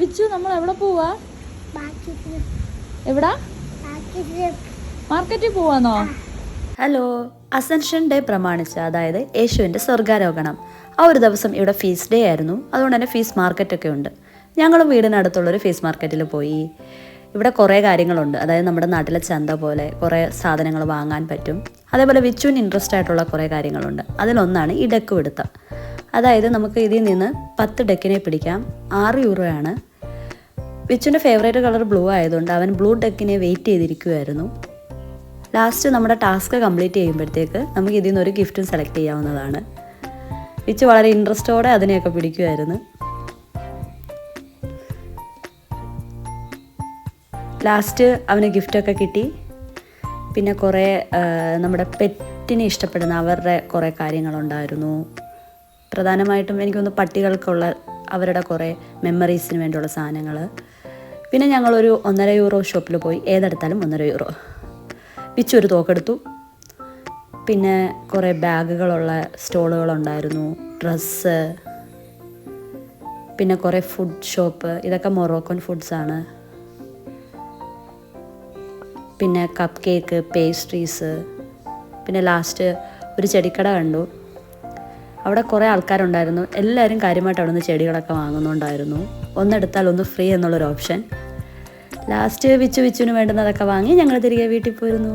വിച്ചു നമ്മൾ എവിടെ പോവാ? എവിടാ? മാർക്കറ്റിൽ പോവാന്നോ? ഹലോ അസൻഷൻ ഡേ പ്രമാണിച്ച് അതായത് യേശുവിന്റെ സ്വർഗാരോഹണം. ആ ഒരു ദിവസം ഇവിടെ ഫീസ് ഡേ ആയിരുന്നു. അതുകൊണ്ട് തന്നെ ഫീസ് മാർക്കറ്റൊക്കെ ഉണ്ട്. ഞങ്ങളും വീടിനടുത്തുള്ളൊരു ഫീസ് മാർക്കറ്റിൽ പോയി. ഇവിടെ കുറേ കാര്യങ്ങളുണ്ട്. അതായത് നമ്മുടെ നാട്ടിലെ ചന്ത പോലെ കുറേ സാധനങ്ങൾ വാങ്ങാൻ പറ്റും. അതേപോലെ വിച്ചുവിന് ഇൻട്രസ്റ്റ് ആയിട്ടുള്ള കുറേ കാര്യങ്ങളുണ്ട്. അതിലൊന്നാണ് ഈ ഡെക്ക് പിടുത്തം. അതായത് നമുക്ക് ഇതിൽ നിന്ന് പത്ത് ഡെക്കിനെ പിടിക്കാം. ആറ് യൂറോയാണ്. വിച്ചുവിന്റെ ഫേവറേറ്റ് കളർ ബ്ലൂ ആയതുകൊണ്ട് അവൻ ബ്ലൂ ഡെക്കിനെ വെയിറ്റ് ചെയ്തിരിക്കുമായിരുന്നു ലാസ്റ്റ് നമ്മുടെ ടാസ്ക് കംപ്ലീറ്റ് ചെയ്യുമ്പോഴത്തേക്ക് നമുക്ക് ഇതിൽ നിന്ന് ഒരു ഗിഫ്റ്റും സെലക്ട് ചെയ്യാവുന്നതാണ്. വിച്ച് വളരെ ഇൻട്രസ്റ്റോടെ അതിനെയൊക്കെ പിടിക്കുമായിരുന്നു ലാസ്റ്റ് അവന് ഗിഫ്റ്റൊക്കെ കിട്ടി. പിന്നെ കുറേ നമ്മുടെ പെറ്റിനെ ഇഷ്ടപ്പെടുന്ന അവരുടെ കുറേ കാര്യങ്ങളുണ്ടായിരുന്നു. പ്രധാനമായിട്ടും എനിക്കൊന്ന് പട്ടികൾക്കുള്ള അവരുടെ കുറേ മെമ്മറീസിന് വേണ്ടിയുള്ള സാധനങ്ങൾ പിന്നെ ഞങ്ങളൊരു ഒന്നര യൂറോ ഷോപ്പിൽ പോയി. ഏതെടുത്താലും ഒന്നര യൂറോ. വിച്ചൊരു തോക്കെടുത്തു പിന്നെ കുറേ ബാഗുകളുള്ള സ്റ്റോളുകളുണ്ടായിരുന്നു. ഡ്രസ്സ്. പിന്നെ കുറേ ഫുഡ് ഷോപ്പ്. ഇതൊക്കെ മൊറോക്കൻ ഫുഡ്സാണ് പിന്നെ കപ്പ് കേക്ക് പേസ്ട്രീസ്. പിന്നെ ലാസ്റ്റ് ഒരു ചെടിക്കട കണ്ടു. അവിടെ കുറേ ആൾക്കാരുണ്ടായിരുന്നു. എല്ലാവരും കാര്യമായിട്ട് അവിടെ നിന്ന് ചെടികളൊക്കെ വാങ്ങുന്നുണ്ടായിരുന്നു. ഒന്നെടുത്താൽ ഒന്ന് ഫ്രീ എന്നുള്ളൊരു ഓപ്ഷൻ ലാസ്റ്റ് വിച്ചു വിച്ചുവിന് വേണ്ടുന്നതൊക്കെ വാങ്ങി ഞങ്ങൾ തിരികെ വീട്ടിൽ പോയിരുന്നു